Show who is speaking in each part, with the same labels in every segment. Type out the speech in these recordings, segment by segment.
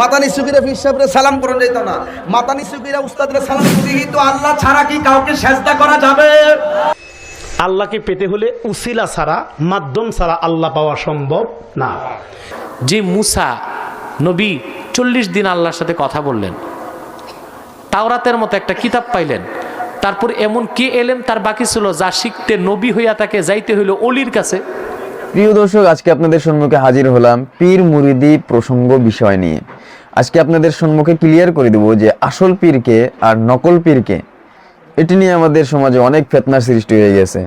Speaker 1: মাতানি সুকিরা ফির সাহেবরে সালাম করুন যেত না। মাতানি সুকিরা উস্তাদরে সালাম করি তো আল্লাহ ছাড়া কি কাউকে সেজদা করা যাবে?
Speaker 2: আল্লাহকে পেতে হলে উসিলা ছাড়া মাধ্যম ছাড়া আল্লাহ পাওয়া সম্ভব না।
Speaker 3: যে মুসা নবী চল্লিশ দিন আল্লাহর সাথে কথা বললেন। তাওরাতের মতো একটা কিতাব পাইলেন। তারপর এমন কে এলেন তার বাকি ছিল যা শিখতে নবী হইয়া তাকে যাইতে হইল অলির কাছে।
Speaker 4: প্রিয় দর্শক, আজকে আপনাদের সম্মুখে হাজির হলাম পীর মুরিদি প্রসঙ্গ বিষয় নিয়ে। আজকে আপনাদের সম্মুখে ক্লিয়ার করে দেব যে আসল পীরকে আর নকল পীরকে, এটি নিয়ে আমাদের সমাজে অনেক ফেতনার সৃষ্টি হয়ে গেছে।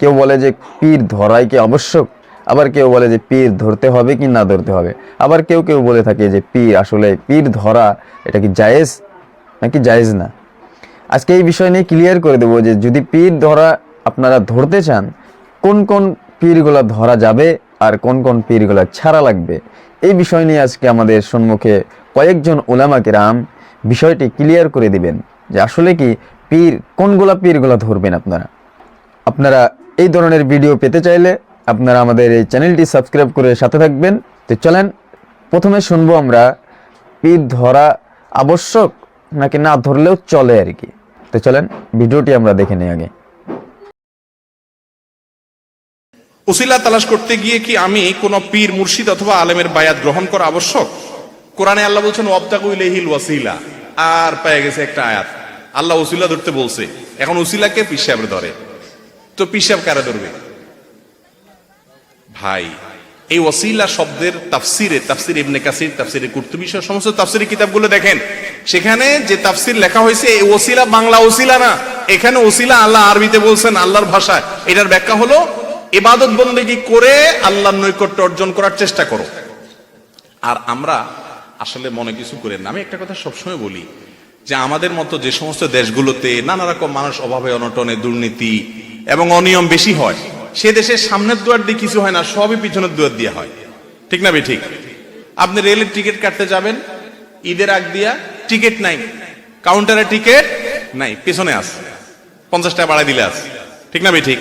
Speaker 4: কেউ বলে যে পীর ধরাই কি আবশ্যক? আবার কেউ বলে যে পীর ধরতে হবে কি না ধরতে হবে? আবার কেউ কেউ বলে থাকে যে পীর আসলে পীর ধরা, এটা কি জায়েজ? নাকি জায়েজ না? আজকে এই বিষয় নিয়ে ক্লিয়ার করে দেবো যে যদি পীর ধরা আপনারা ধরতে চান, কোন কোন পীরগুলা ধরা যাবে আর কোন কোন পীরগুলা ছাড়া লাগবে? এই বিষয় নিয়ে আজকে আমাদের সম্মুখে কয়েকজন ওলামা কিরাম বিষয়টি ক্লিয়ার করে দিবেন যে আসলে কি পীর, কোনগুলা পীরগুলা ধরবেন আপনারা? আপনারা এই ধরনের ভিডিও পেতে চাইলে আপনারা আমাদের এই চ্যানেলটি সাবস্ক্রাইব করে সাথে থাকবেন। তো চলেন, প্রথমে শুনব আমরা, পীর ধরা আবশ্যক নাকি না ধরলেও চলে আর কি? তো চলেন ভিডিওটি আমরা দেখে নিই আগে।
Speaker 5: উসিলা তালাশ করতে গিয়ে কি আমি কোন পীর, মুর্শিদ অথবা আলেমের বায়াত গ্রহণ করা আবশ্যক? কোরআনে আল্লাহ বলছেন ওয়াসিলা আর পেয়ে গেছে একটা আয়াত। আল্লাহ উসিলা ধরতে বলছে, এখন উসিলাকে পিসাব ধরে। তো পিসাব কারে ধরবে? ভাই, এই ওসিলা শব্দের তাফসিরে, তাফসির ইবনে কাসির, তাফসিরে কুর্তুবি সমস্ত তাফসিরি কিতাবগুলো দেখেন। সেখানে যে তাফসির লেখা হয়েছে, এই ওসিলা বাংলা ওসিলা না। এখানে ওসিলা আল্লাহ আরবিতে বলছেন, আল্লাহর ভাষায়। এটার ব্যাখ্যা হলো ইবাদত বন্দেগি করে আল্লাহর নৈকট্য অর্জন করার চেষ্টা করো। আর আমরা আসলে মনে কিছু করেন আমি একটা কথা সবসময় বলি যে আমাদের মতো যে সমস্ত দেশগুলোতে নানা রকম মানুষ অভাবে অনটনে দুর্নীতি এবং অনিয়ম বেশি হয়, সে দেশের সামনের দুয়ার দিয়ে কিছু হয় না, সবই পিছনের দুয়ার দিয়ে হয়। ঠিক না ঠিক আপনি রেলের টিকিট কাটতে যাবেন, ঈদের আগ দিয়া টিকিট নাই, কাউন্টারে টিকিট নাই, পেছনে আস, পঞ্চাশ টাকা বাড়াই দিলে আস। ঠিক না ঠিক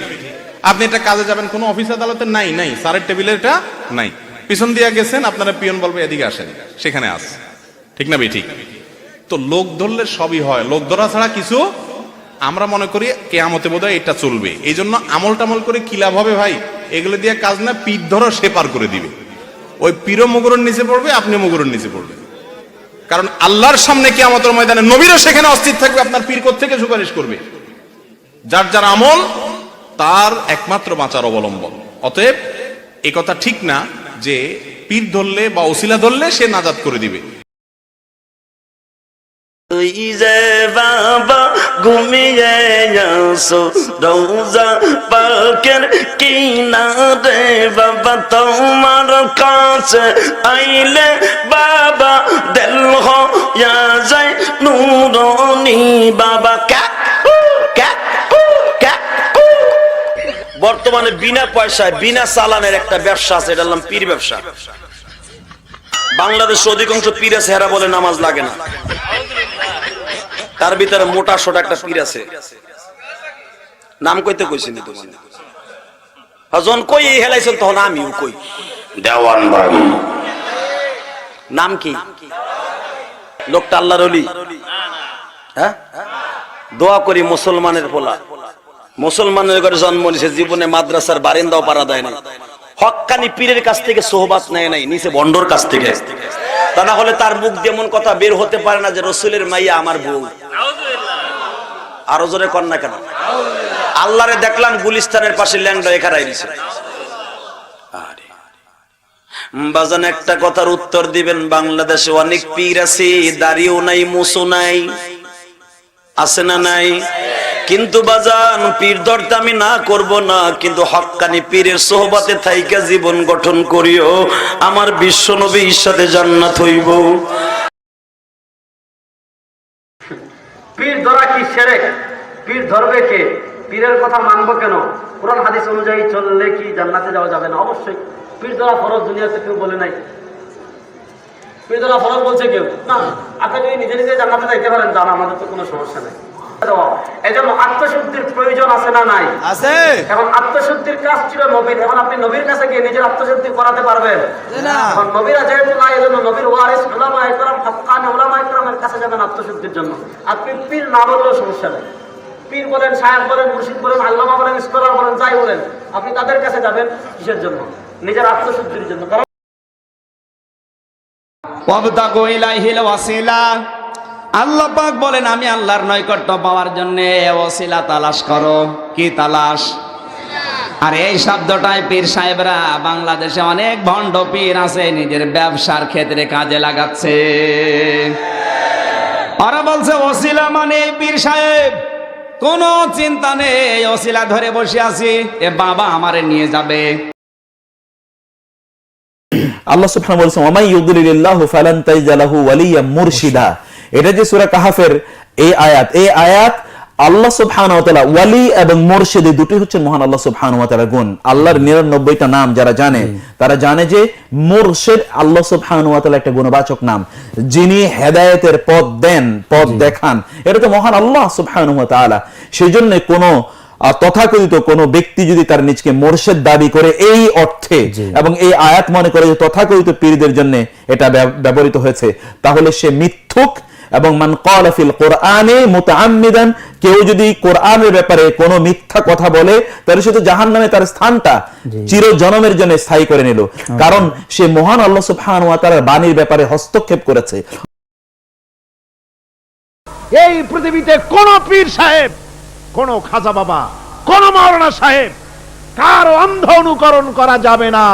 Speaker 5: আপনি একটা কাজে যাবেন, কোনো অফিস আদালতে? নাই নাই। স্যারের টেবিলে এটা নাই। পিছন দিয়ে গেছেন, আপনারা পিয়ন বলবে, এদিকে আসেন। সেখানে আস। ঠিক না বে ঠিক তো লোক ধরলে সবই হয়। লোক ধরা ছাড়া কিছু আমরা মনে করি কেয়ামতে বোধহয় এটা চলবে। এই জন্য আমল টামল করে কি লাভ হবে ভাই? এগুলো দিয়ে কাজ না, পিঠ ধরো, সে পার করে দিবে। ওই পীরও মুগুরের নিচে পড়বে আপনি মুগুরের নিচে পড়বে কারণ আল্লাহর সামনে কেয়ামতের ময়দানে নবীরও সেখানে অস্থির থাকবে, আপনার পীর থেকে সুপারিশ করবে? যার যার আমল তার একমাত্র বাঁচার অবলম্বন। অতএব, এ কথা ঠিক না যে পীর ধরলে বা ওসিলা ধরলে সে নাজাদ করে দিবে।
Speaker 6: বাবা ঘুমিয়ে বাবা কাছে আইলে বাবা বাবা। বর্তমানে বিনা পয়সায় বিনা চালানের একটা ব্যবসা আছে এটার নাম পীর ব্যবসা। বাংলাদেশ অধিকাংশ পীর আছে হেরা বলে নামাজ লাগে না। তার ভিতরে মোটা সোটা একটা পীর আছে। নাম কইতে কইছি নি তোমার? যখন কই এই হেলাইছেন তখন আমিও কই। দেওয়ান বাড়ি। নাম কি? লোকটা আল্লাহর অলি। হ্যাঁ? দোয়া করি মুসলমানের পোলা। মুসলমানের ঘরে জন্ম নিছে, জীবনে মাদ্রাসার বারিন্দাও পারা দেয় না হক্কানি পীরের কাছ থেকে সোহবাত নেয় নাই নিচে বন্ডর কাছ থেকে। তা না হলে তার মুখ যেমন কথা বের হতে পারে না যে, রসুলের মাইয়া আমার বউ। আরও জোরে না কেন? আল্লাহরে দেখলাম গুলিস্তানের পাশে ল্যাংডা এখানে দিছে বাজান, একটা কথার উত্তর দিবেন। বাংলাদেশে অনেক পীর আছে, দাড়িও নাই মুসো নাই। আছে না নাই? কিন্তু বাজান, পীর ধরতে আমি না করব না, কিন্তু হক্কানি পীরের সোহবাতে থাইকা জীবন গঠন করিও, আমার বিশ্ব নবীর সাথে জান্নাত হইব।
Speaker 7: পীর ধরা কি সেরেক? পীর ধরবে কে? পীরের কথা মানবো কেন? কোরআন হাদিস অনুযায়ী চললে কি জান্নাতে যাওয়া যাবে না? অবশ্যই। পীর ধরা ফরজ দুনিয়াতে কেউ বলে নাই। পীর ধরা ফরজ বলছে কেউ? না। আপনি যদি নিজে নিজে জান্নাতে যাইতে পারেন জানা আমাদের তো কোনো সমস্যা নেই। এই আত্মশুদ্ধির প্রয়োজন আছে না নাই?
Speaker 1: আছে।
Speaker 7: এখন আত্মশুদ্ধির কাজ ছিল নবীর। এখন আপনি নবীর কাছে গিয়ে নিজের আত্মশুদ্ধি করাতে পারবেন। এখন নবীরা যেহেতু নাই এজন্য নবীর ওয়ারিস উলামা একরাম কাছে যাবেন আত্মশুদ্ধির জন্য। আপনি পীর না বললেও সমস্যা নেই। পীর বলেন সাহেব বলেন মুর্শিদ বলেন আল্লামা বলেন স্কলার বলেন যাই বলেন আপনি তাদের কাছে যাবেন কিসের জন্য? নিজের আত্মশুদ্ধির জন্য। কারণ
Speaker 8: ওয়াবতাগু ইলাইহিল ওয়াসিলা। আল্লাহ পাক বলেন, আমি আল্লাহর নৈকট্য পাওয়ার জন্য ওসিলা তালাশ করো। কি তালাশ? আর এই শব্দটাই পীর সাহেবরা বাংলাদেশে অনেক ভণ্ড পীর আছে, নিজের ব্যবসার ক্ষেত্রে কাজে লাগাচ্ছে। ওরা বলছে, ওসিলা মানে পীর সাহেব, কোনো চিন্তা নেই ওসিলা ধরে বসে আছি, এ বাবা আমারে নিয়ে যাবে।
Speaker 9: আল্লাহ সুবহানাহু বলছেন ওয়ামাই ইউদলিলিল্লাহু ফালান ওয়ালিয়াম মুরশিদা। এটা যে সূরা কাহাফের এই আয়াত এই আয়াত আল্লাহ সুবহানাহু ওয়ালি এবং মুরশিদ এই দুটি হচ্ছে মহান আল্লাহ সুবহানাহু গুণ। আল্লাহর 99টা নাম যারা জানে তারা জানে যে মুরশিদ আল্লাহ সুবহানাহু একটা গুণবাচক নাম। যিনি হেদায়েতের পথ দেন পথ দেখান। এটা তো মহান আল্লাহ সুবহানাহু ওয়া তাআলা। সেজন্য কোনো তথাকথিত কোন ব্যক্তি যদি তার নিজকে মোর্শেদ দাবি করে এই অর্থে এবং এই আয়াত মনে করে যে তথাকথিত পীরদের জন্য এটা ব্যব- ব্যবহৃত হয়েছে তাহলে সে মিথ্যুক এবং মান ক্বালা ফিল কোরআনে মুতাআম্মিদান কেউ যদি কোরআনের ব্যাপারে কোনো মিথ্যা কথা বলে তাহলে সে তো জাহান্নামে তার স্থানটা চির জনমের জন্য স্থায়ী করে নিল। কারণ সে মহান আল্লাহ সুবহানাহু ওয়া তাআলার বাণীর ব্যাপারে হস্তক্ষেপ করেছে।
Speaker 2: এই পৃথিবীতে কোন পীর সাহেব কোন খাজা বাবা কোন মাওলানা সাহেব কারও অন্ধ অনুকরণ করা যাবে না।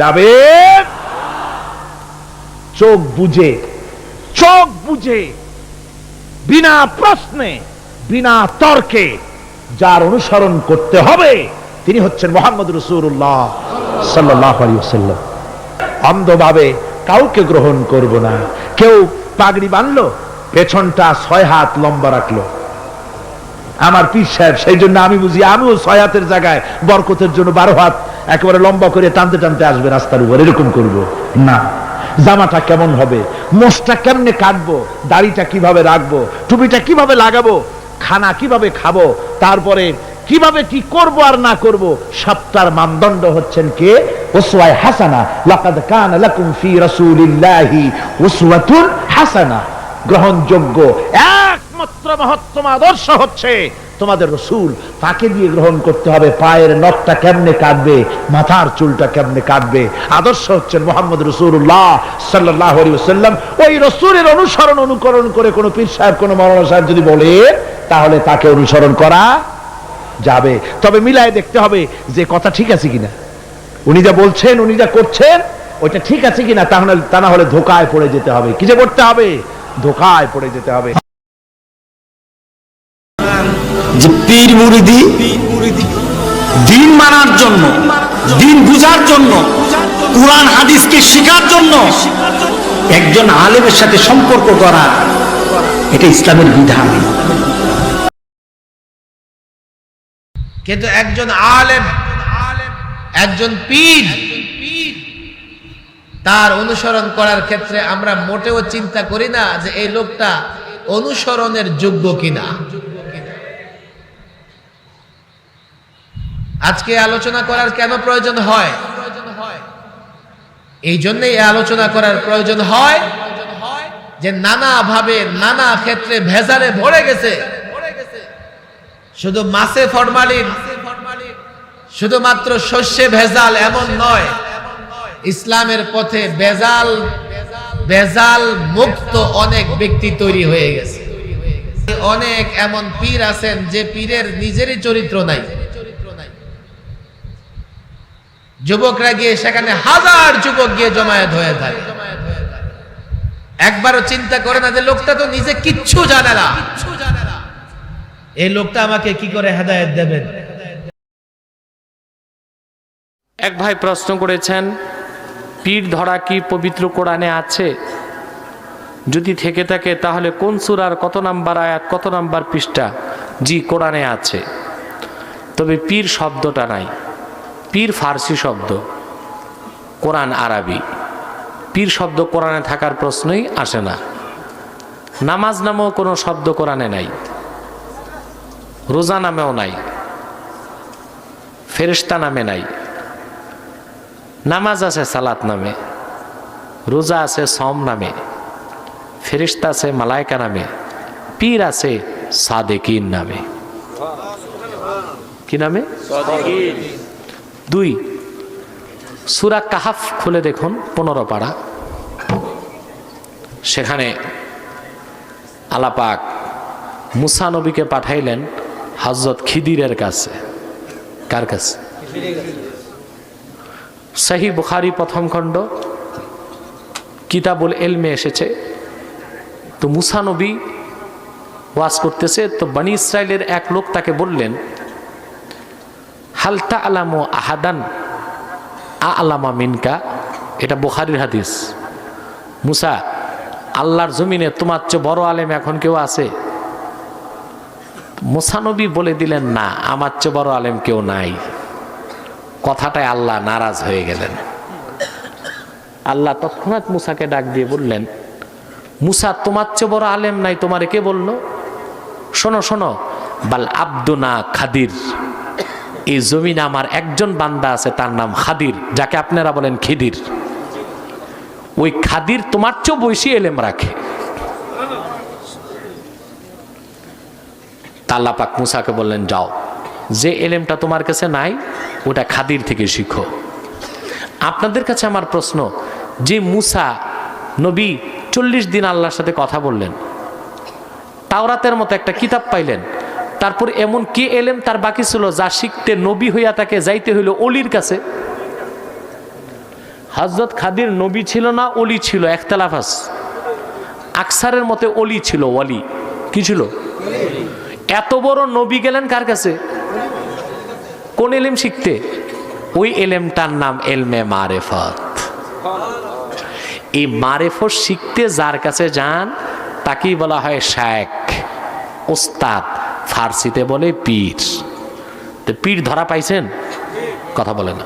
Speaker 2: যাবে? চোখ বুঝে চোখ বুঝে, বিনা প্রশ্নে, বিনা তর্কে যার অনুসরণ করতে হবে, তিনি হচ্ছেন মোহাম্মদ রসুল্লাহ সাল্লাহ সাল্লাম অন্ধভাবে কাউকে গ্রহণ করব না। কেউ পাগড়ি বানলো, পেছনটা ছয় হাত লম্বা রাখল। আমার পীর সাহেব, সেই জন্য আমি বুঝি, আমিও ছয় হাতের জায়গায় বরকতের জন্য বারো হাত একেবারে লম্বা করে টানতে টানতে আসবে রাস্তার উপর। এরকম করব। না। জামাটা কেমন হবে? মোষটা কেমনে কাটবো? দাড়িটা কীভাবে রাখব? টুপিটা কীভাবে লাগাবো? খানা কীভাবে খাব? তারপরে কীভাবে কি করব আর না করব? সবটার মানদণ্ড হচ্ছেন কে? ওসওয়ায় হাসানা। লাকাদ কান লাকুম ফি রাসূলিল্লাহি উসওয়াতুন হাসানা। গ্রহণযোগ্য একমাত্র মহত্তম আদর্শ হচ্ছে তোমাদের রসুল। তাকে দিয়ে গ্রহণ করতে হবে। পায়ের নখটা কেমনে কাটবে? মাথার চুলটা কেমনে কাটবে? আদর্শ হচ্ছেন মোহাম্মদ রসুল্লাহ সাল্লাহ সাল্লাম ওই রসুলের অনুসরণ, অনুকরণ করে কোনো পীর সাহেব, কোনো মৌলানা সাহেব যদি বলে, তাহলে তাকে অনুসরণ করা যাবে। তবে মিলায় দেখতে হবে যে কথা ঠিক আছে কিনা। উনি যা বলছেন, উনি যা করছেন, ওইটা ঠিক আছে কিনা তাহলে তা না হলে ধোকায় পড়ে যেতে হবে। কি যে করতে হবে? ধোকায় পড়ে যেতে হবে
Speaker 8: যে পীর মুরিদি। দিন মানার জন্য, দিন বুঝার জন্য, কোরআন হাদিসকে শেখার জন্য একজন আলেমের সাথে সম্পর্ক করা, এটা ইসলামের বিধান।
Speaker 10: কিন্তু একজন আলেম, একজন পীর, তার অনুসরণ করার ক্ষেত্রে আমরা মোটেও চিন্তা করি না যে এই লোকটা অনুসরণের যোগ্য কিনা। আজকে আলোচনা করার কেন প্রয়োজন হয়? এই জন্যই আলোচনা করার প্রয়োজন হয় যে নানা ভাবে নানা ক্ষেত্রে ভেজালে ভরে গেছে। শুধু মাছে ফরমালিন, শুধুমাত্র শস্যে ভেজাল এমন নয়, ইসলামের পথে বেজাল বেজাল মুক্ত অনেক ব্যক্তি তৈরি হয়ে গেছে। অনেক এমন পীর আছেন যে পীরের নিজেরই চরিত্র নাই। যুবকরা গিয়ে সেখানে হাজার যুবক গিয়ে জমায়েত হয়ে থাকে একবারও চিন্তা করে না যে লোকটা তো নিজে কিচ্ছু জানে না। এই লোকটা আমাকে কি করে হেদায়েত দেবেন?
Speaker 3: এক ভাই প্রশ্ন করেছেন, পীর ধরা কি পবিত্র কোরআনে আছে? যদি থেকে থাকে, তাহলে কোন সুরার কত নাম্বার আয়াত, কত নাম্বার পৃষ্ঠা? জি, কোরআনে আছে। তবে পীর শব্দটা নাই। পীর ফার্সি শব্দ, কোরআন আরবি। পীর শব্দ কোরআনে থাকার প্রশ্নই আসে না। নামাজ নামেও কোনো শব্দ কোরআনে নাই। রোজা নামেও নাই। ফেরিস্তা নামে নাই। নামাজ আছে সালাত নামে। রোজা আছে সম নামে। ফেরিস্তা আছে মালায়কা নামে। পীর আছে সাদেকিন নামে। কি নামে? দুই, সুরা কাহাফ খুলে দেখুন, পনেরো পাড়া। সেখানে আলাপাক মুসা নবীকে পাঠাইলেন হজরত খিদিরের কাছে। কার কাছে? সাহি বুখারি প্রথম খণ্ড। কিতাবুল এলমে এসেছে। তো মুসা নবী ওয়াজ করতেছে, তো বানি ইসরায়েলের এক লোক তাকে বললেন হালতা আলামো আহাদান? আলামা মিনকা? এটা বুখারির হাদিস। মুসা, আল্লাহর জমিনে তোমার চেয়ে বড় আলেম এখন কেউ আছে? মুসানবী বলে দিলেন, না, আমার চেয়ে বড় আলেম কেউ নাই। কথাটায় আল্লাহ নারাজ হয়ে গেলেন। আল্লাহ তৎক্ষণাৎ মুসাকে ডাক দিয়ে বললেন, মুসা, তোমার চেয়ে বড় আলেম নাই, তোমারে কে বলল? শোনো শোনো, বাল আব্দুনা খাদির। এই জমিনে আমার একজন বান্দা আছে, তার নাম খাদির, যাকে আপনারা বলেন খিদির। ওই খাদির তোমার চেয়েও বৈশি এলেম রাখে। তাল্লাপাক মুসাকে বললেন, যাও, যে এলেমটা তোমার কাছে নাই, ওটা খাদির থেকে শিখো। আপনাদের কাছে আমার প্রশ্ন, যে মুসা নবী চল্লিশ দিন আল্লাহর সাথে কথা বললেন, তাওরাতের মতো একটা কিতাব পাইলেন তারপর এমন কে এলেম তার বাকি ছিল, যা শিখতে নবী হইয়া তাকে যাইতে হইল অলির কাছে। হজরত খাদির নবী ছিল না, অলি ছিল একতলাফাস আকসারের মতে অলি ছিল অলি কি ছিল? এত বড় নবী গেলেন কার কাছে? কোন এলেম শিখতে? ওই এলেমটার নাম এলমে মারেফত। এই মারেফত শিখতে যার কাছে যান, তাকেই বলা হয় শেখ ওস্তাদ। ফার্সিতে বলে পীর। তো পীর ধরা পাইছেন? কথা বলে না।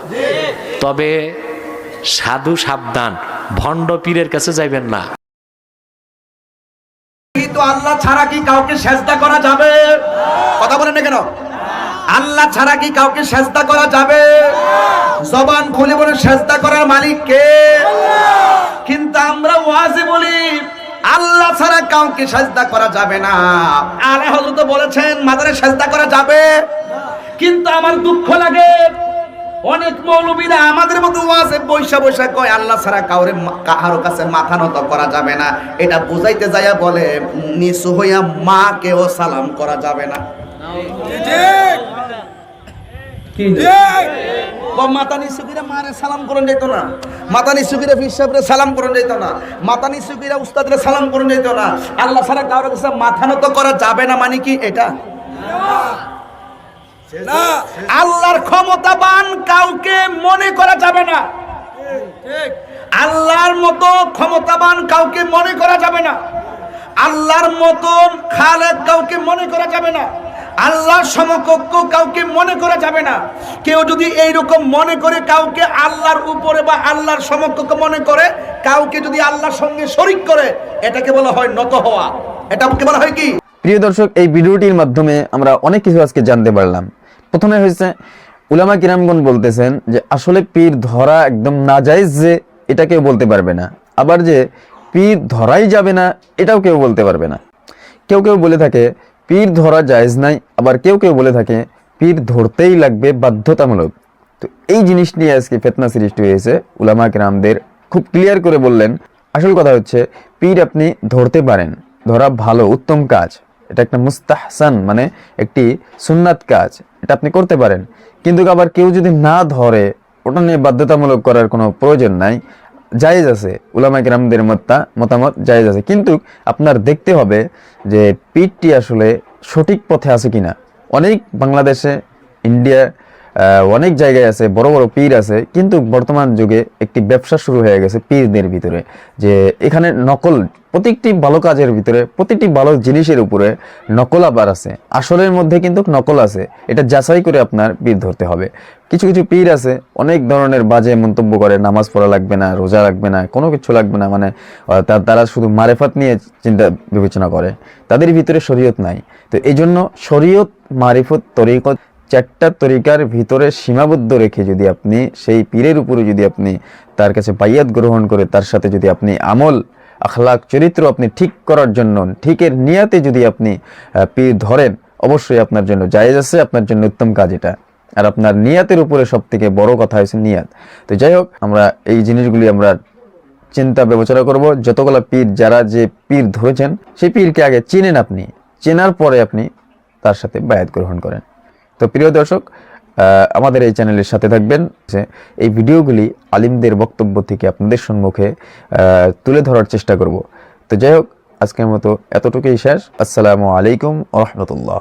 Speaker 3: তবে সাধু সাবধান, ভণ্ড পীরের কাছে যাইবেন না।
Speaker 1: আল্লাহ ছাড়া কি কাউকে সেজদা করা যাবে? কথা বলেন না কেন? আল্লাহ ছাড়া কি কাউকে সেজদা করা যাবে? জবান খুলে বলে সেজদা করার মালিক কে? কিন্তু আমরা ওয়াজে বলি আল্লাহ ছাড়া কাউকে সেজদা করা যাবে না। আলে হযরত বলেছেন, মাদারে সেজদা করা যাবে? কিন্তু আমার দুঃখ লাগে। অনেক মৌলবীরা আমাদের মতো আছে বৈশা বৈশা কয়, আল্লাহ ছাড়া কাউরে কাহারো কাছে মাথা নত করা যাবে না। এটা বুঝাইতে যাইয়া বলে, নিচু হইয়া মাকেও সালাম করা যাবে না। বা মাথা নিচু করে মারে সালাম করন যেত না। করে সালাম করন যেত না। উস্তাদরে সালাম করন যেত না। আল্লাহ ছাড়া কারোর কাছে মাথা নত করা যাবে না মানে কি এটা? আল্লাহর ক্ষমতাবান কাউকে মনে করা যাবে না। আল্লাহর মতো ক্ষমতাবান কাউকে মনে করা যাবে না। আল্লাহর মতন খালেদ কাউকে মনে করা যাবে না। আল্লাহর সমকক্ষ কাউকে মনে করা যাবে না। কেউ যদি এইরকম মনে করে কাউকে আল্লাহর উপরে বা আল্লাহর সমকক্ষ মনে করে, কাউকে যদি আল্লাহর সঙ্গে শরিক করে, এটাকে বলা হয় নত হওয়া। এটাকে বলা হয় কি?
Speaker 4: প্রিয় দর্শক, এই ভিডিওটির মাধ্যমে আমরা অনেক কিছু আজকে জানতে পারলাম। প্রথমে হয়েছে, উলামা কিরামগণ বলতেছেন যে, আসলে পীর ধরা একদম নাজাইজ যে, এটা কেউ বলতে পারবে না। আবার যে, পীর ধরাই যাবে না, এটাও কেউ বলতে পারবে না। কেউ কেউ বলে থাকে পীর ধরা জায়েজ নাই। আবার কেউ কেউ বলে থাকে, পীর ধরতেই লাগবে বাধ্যতামূলক। তো এই জিনিস নিয়ে আজকে ফেতনা সৃষ্টি হয়েছে উলামা কিরামদের। খুব ক্লিয়ার করে বললেন, আসল কথা হচ্ছে, পীর আপনি ধরতে পারেন। ধরা ভালো, উত্তম কাজ। এটা একটা মুস্তাহসান মানে একটি সুন্নাত কাজ। এটা আপনি করতে পারেন। কিন্তু আবার কেউ যদি না ধরে, ওটা নিয়ে বাধ্যতামূলক করার কোনো প্রয়োজন নাই। জায়েজ আছে, উলামা গ্রামদের মতা মতামত জায়েজ আছে। কিন্তু আপনার দেখতে হবে যে পিঠটি আসলে সঠিক পথে আছে কিনা। অনেক বাংলাদেশে, ইন্ডিয়া অনেক জায়গায় আছে, বড় বড় পীর আছে, কিন্তু বর্তমান যুগে একটি ব্যবসা শুরু হয়ে গেছে পীরদের ভিতরে। যে এখানে নকল প্রত্যেকটি ভালো কাজের ভিতরে, প্রতিটি ভালো জিনিসের উপরে নকল আবার আছে। আসলের মধ্যে কিন্তু নকল আছে। এটা যাচাই করে আপনার পীর ধরতে হবে। কিছু কিছু পীর আছে, অনেক ধরনের বাজে মন্তব্য করে, নামাজ পড়া লাগবে না, রোজা লাগবে না, কোনো কিছু লাগবে না মানে তারা শুধু মারেফাত নিয়ে চিন্তা বিবেচনা করে। তাদের ভিতরে শরীয়ত নাই। তো এই জন্য শরীয়ত মারিফত তরিকত চারটা তরিকার ভিতরে সীমাবদ্ধ রেখে যদি আপনি সেই পীরের উপরে যদি আপনি তার কাছে বাইয়াত গ্রহণ করে তার সাথে যদি আপনি আমল, আখলাক, চরিত্র আপনি ঠিক করার জন্য, ঠিকের নিয়াতে যদি আপনি পীর ধরেন, অবশ্যই আপনার জন্য জায়েজ আছে, আপনার জন্য উত্তম কাজ এটা। আর আপনার নিয়াতের উপরে সব থেকে বড় কথা হয়েছে নিয়াত। তো যাই হোক, আমরা এই জিনিসগুলি আমরা চিন্তা বিবেচনা করব। যতগুলো পীর যারা যে পীর ধরেছেন, সেই পীরকে আগে চিনেন আপনি। চেনার পরে আপনি তার সাথে বায়াত গ্রহণ করেন। তো প্রিয় দর্শক আমাদের এই চ্যানেলের সাথে থাকবেন এই ভিডিওগুলি আলিমদের বক্তব্য থেকে আপনাদের সম্মুখে তুলে ধরার চেষ্টা করব। তো যাই হোক, আজকের মতো এতটুকুই শেষ। আসসালামু আলাইকুম রহমতুল্লাহ।